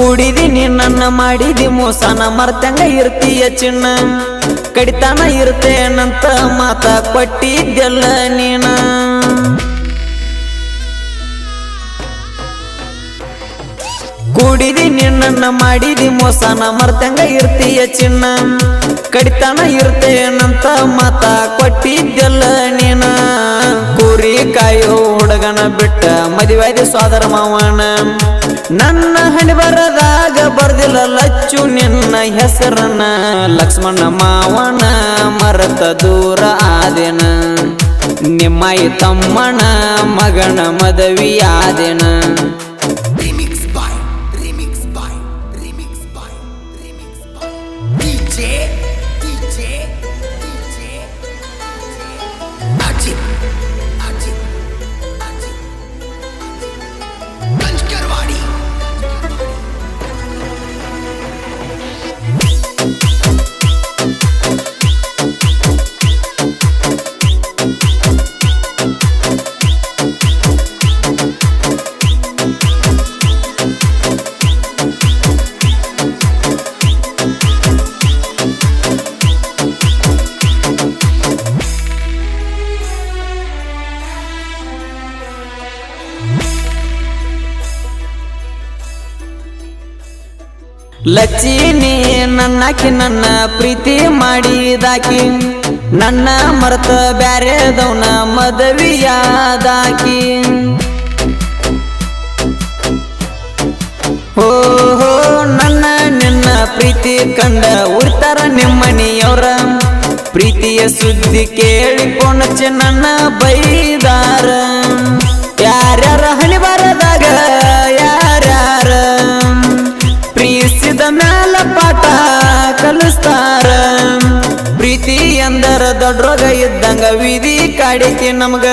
ಕೂಡಿದೀನಿ ನನ್ನ ಮಾಡಿದಿ, ಮೋಸನ ಮರ್ತಂಗ ಇರ್ತೀಯ ಚಿನ್ನ. ಕಡಿತಾನ ಇರ್ತೇನಂತ ಮಾತ ಕೊಟ್ಟಿದ್ದೆಲ್ಲ ನೀನ. ಕೂಡಿದಿ ನಿನ್ನ ಮಾಡಿದಿ, ಮೋಸನ ಮರ್ತಂಗ ಇರ್ತೀಯ ಚಿನ್ನ. ಕಡಿತಾನ ಇರ್ತೇನಂತ ಮಾತ ಕೊಟ್ಟಿದ್ದೆಲ್ಲ ನೀನ. ಕೂರಿ ಕಾಯೋ ಹುಡುಗನ ಬಿಟ್ಟ ಮದುವೆದಿ ಸ್ವಾದರ ಮಾವನ. ನನ್ನ ಹಣೆ ಬರದಾಗ ಬರ್ದಿಲ್ಲ ಲಚ್ಚು ನಿನ್ನ ಹೆಸರನ್ನ. ಲಕ್ಷ್ಮಣ ಮಾವನ ಮರತ ದೂರ ಆದೆನ. ನಿಮ್ಮೈ ತಮ್ಮಣ ಮಗನ ಮದವಿಯಾದೆನ. ಲಚ್ಚಿನಿ ನನ್ನಕಿ ನನ್ನ ಪ್ರೀತಿ ಮಾಡಿದಾಕಿ. ನನ್ನ ಮರೆತ ಬ್ಯಾರೆದವನ ಮದವಿಯಾದಾಕಿ. ಓಹೋ, ನನ್ನ ನಿನ್ನ ಪ್ರೀತಿ ಕಂಡ ಉರ್ತಾರ ನಿಮ್ಮನಿಯವ್ರ. ಪ್ರೀತಿಯ ಸುದ್ದಿ ಕೇಳಿ ಕೊಣಚೆ ನನ್ನ ಬೈದಾರ. ಯಾರ್ಯಾರ ಹಣಿ ಬರದಾಗ ದೊಡ್ಡ ರೋಗ ಇದ್ದಂಗ ವಿಧಿ ಕಾಡೈತಿ ನಮಗ.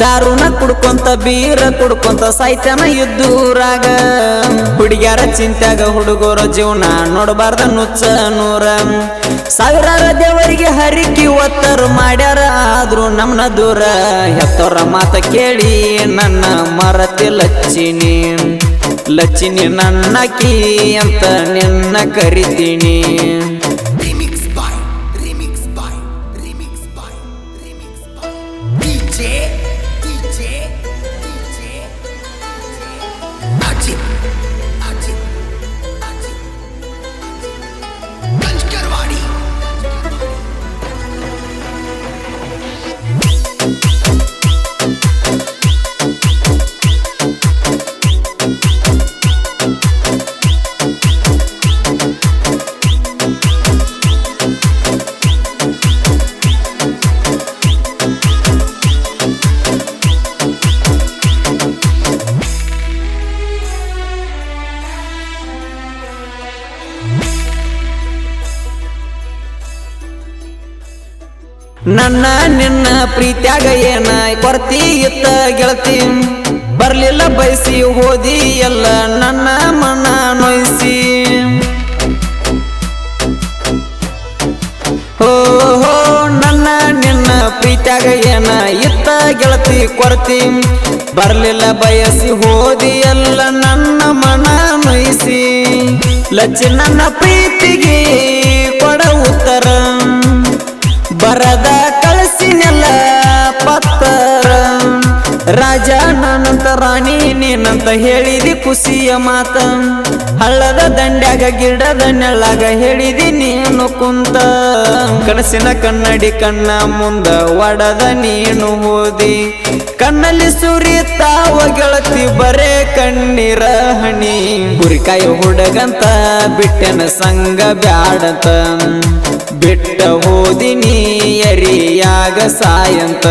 ದಾರುನ ಕುಡ್ಕೊಂತ ಬೀರ ಕುಡ್ಕೊಂತ ಸಾಯ್ತನ ಇದ್ದೂರಾಗ. ಹುಡುಗ್ಯಾರ ಚಿಂತ್ಯಾಗ ಹುಡುಗರ ಜೀವನ ನೋಡಬಾರ್ದ ನುಚ್ಚ ನೂರ. ಸಾವಿರಾರ ದೇವರಿಗೆ ಹರಿಕಿ ಒತ್ತರು ಮಾಡ್ಯಾರ, ಆದ್ರೂ ನಮ್ನ ದೂರ. ಹೆತ್ತೋರ ಮಾತ ಕೇಳಿ ನನ್ನ ಮರತಿ ಲಚ್ಚಿನಿ. ಲಚ್ಚಿನಿ ನನ್ನಕಿ ಅಂತ ನಿನ್ನ ಕರಿತೀನಿ. ನನ್ನ ನಿನ್ನ ಪ್ರೀತ್ಯಾಗ ಏನ ಕೊರತಿ ಇತ್ತ ಗೆಳತಿ? ಬರ್ಲಿಲ್ಲ ಬಯಸಿ ಓದಿ ಎಲ್ಲ ನನ್ನ ಮನ ನೋಯಿಸಿ. ಹೋ ನನ್ನ ನಿನ್ನ ಪ್ರೀತ್ಯಾಗ ಏನ ಇತ್ತ ಗೆಳತಿ ಕೊರತಿ? ಬರ್ಲಿಲ್ಲ ಬಯಸಿ ಹೋದಿ ಎಲ್ಲ ನನ್ನ ಮನ ನೋಯಿಸಿ. ಲಚ್ಚಿ ನನ್ನ ಪ್ರೀತಿಗೆ ಕೊಡ ಉತ್ತರ. ಬರದ ಕಳಸಿನೆಲ್ಲ ಪತ್ತರ ರಾಜ ನಾನಂತ ರಾಣಿ, ನೀನಂತ ಹೇಳಿದಿ ಖುಷಿಯ ಮಾತ. ಹಳ್ಳದ ದಂಡ್ಯಾಗ, ಗಿಡದ ನೆಳ್ಳಾಗ ಹೇಳಿದಿ ನೀನು ಕುಂತ. ಕನಸಿನ ಕನ್ನಡಿ ಕಣ್ಣ ಮುಂದ ಒಡದ ನೀನು ಓದಿ. ಕಣ್ಣಲ್ಲಿ ಸುರಿತಾವ ಗೆಳತಿ ಬರೇ ಕಣ್ಣೀರ ಹಣಿ. ಗುರಿಕಾಯಿ ಹುಡುಗಂತ, ಬಿಟ್ಟೆನ ಸಂಗ ಬ್ಯಾಡಂತ. ಬಿಟ್ಟ ಹೋದಿನಿ ಎರಿಯಾಗ ಸಾಯಂತ.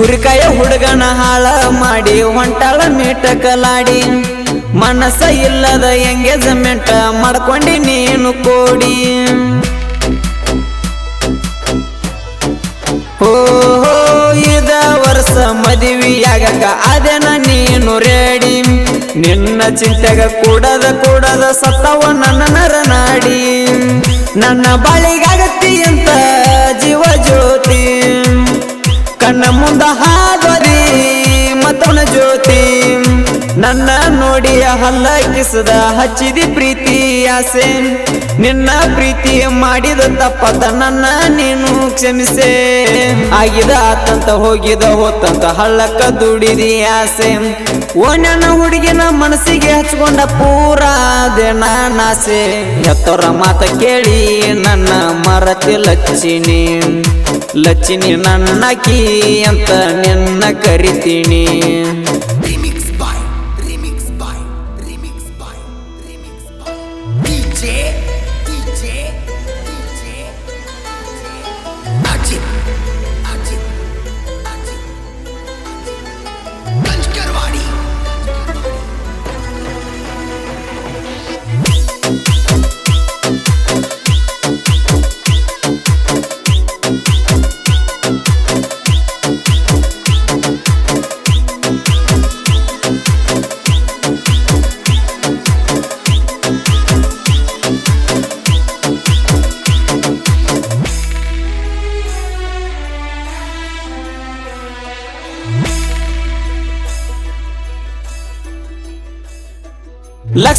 ಕುರಿಕಾಯ ಹುಡುಗನ ಹಾಳ ಮಾಡಿ ಹೊಂಟಾಳ ಮೀಟ ಕಲಾಡಿ ಮನಸ್ಸ ಇಲ್ಲದ ಎಂಗೇಜ್ಮೆಂಟ್ ಮಾಡ್ಕೊಂಡಿ ನೀನು ಕೋಡಿ. ಓಹೋ, ಇದ ವರ್ಷ ಮದುವೆಯಾಗಕ ಅದೇನ ನೀನು ರೆಡಿ. ನಿನ್ನ ಚಿಂತೆಗ ಕೂಡದ ಕೂಡದ ಸತ್ತವ ನನ್ನ ನರನಾಡಿ. ನನ್ನ ಬಾಳಿಗಾಗತ್ತಿ ಅಂತ ಕಣ್ಣ ಮುಂದ ಹಾದರಿ ಮತ್ತವನ ಜ್ಯೋತಿ. ನನ್ನ ನೋಡಿಯ ಹಲ್ಲ ಕಿಸದ ಹಚ್ಚಿದಿ ಪ್ರೀತಿ ಆಸೆ. ನಿನ್ನ ಪ್ರೀತಿ ಮಾಡಿದ ತಪ್ಪದ ನನ್ನ ನೀನು ಕ್ಷಮಿಸೆ. ಆಗಿದ ಆತಂತ ಹೋಗಿದ ಹೋತಂತ ಹಳ್ಳಕ್ಕ ದುಡಿದಿ ಆಸೆ. ಓ ನನ್ನ ಹುಡುಗಿನ ಮನಸ್ಸಿಗೆ ಹಚ್ಕೊಂಡ ಪೂರ ನಾಸೆ ಎತ್ತೋರ ಮಾತ ಕೇಳಿ ನನ್ನ ಮರತಿ ಲಚ್ಚಿನಿ. ಲಚ್ಚಿನಿ ನನ್ನಕಿ ಅಂತ ನಿನ್ನ ಕರಿತೀನಿ.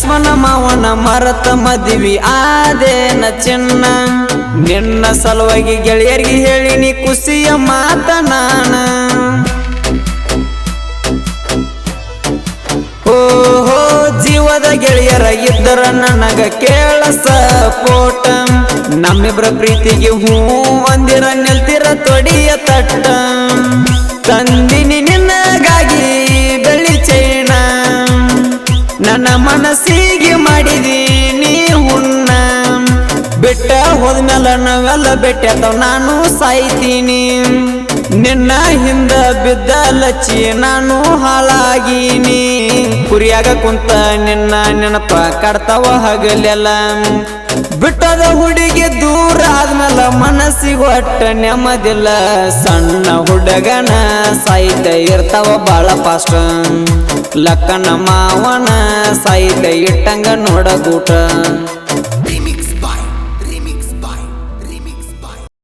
ಲಕ್ಷ್ಮಣ ಮಾವನ ಮರತ ಮದ್ವಿ ಆದೇನ ಚಿನ್ನ ನಿನ್ನ ಸಲುವಾಗಿ ಗೆಳೆಯರಿಗೆ ಹೇಳಿನಿ ಖುಷಿಯ ಮಾತ ನಾನ. ಓಹೋ, ಜೀವದ ಗೆಳೆಯರ ಇದ್ದರ ನನಗ ಕೇಳ ಸಪೋಟ. ನಮ್ಮಿಬ್ರ ಪ್ರೀತಿಗೆ ಹೂ ಅಂದಿರ ನಿಲ್ತಿರ ತೊಡಿಯ ತಟ್ಟ. ತಂದಿನಿ ಹೋದ್ಮೇಲ ನಾವೆಲ್ಲ ಬೆಟ್ಟ ನಾನು ಸಾಯ್ತೀನಿ. ನಿನ್ನ ಹಿಂದ ಬಿದ್ದ ಲಚ್ಚಿ ನಾನು ಹಾಳಾಗೀನಿ. ಕುರಿಯಾಗ ಕುಂತ ನಿನ್ನ ನೆನಪ ಕಡ್ತಾವ ಹಗಲೆಲ್ಲ. ಬಿಟ್ಟದ ಹುಡುಗಿ ದೂರ ಆದ್ಮೇಲೆ ಮನಸ್ಸಿಗೆ ಒಟ್ಟ ನೆಮ್ಮದಿಲ್ಲ. ಸಣ್ಣ ಹುಡುಗನ ಸಾಯ್ತ ಇರ್ತಾವ ಬಾಳ ಪಾಸ್ಟ್ ಲಕ್ಕನ ಮಾವನ ಸಾಯ್ತ ಇಟ್ಟಂಗ ನೋಡಗೂಟ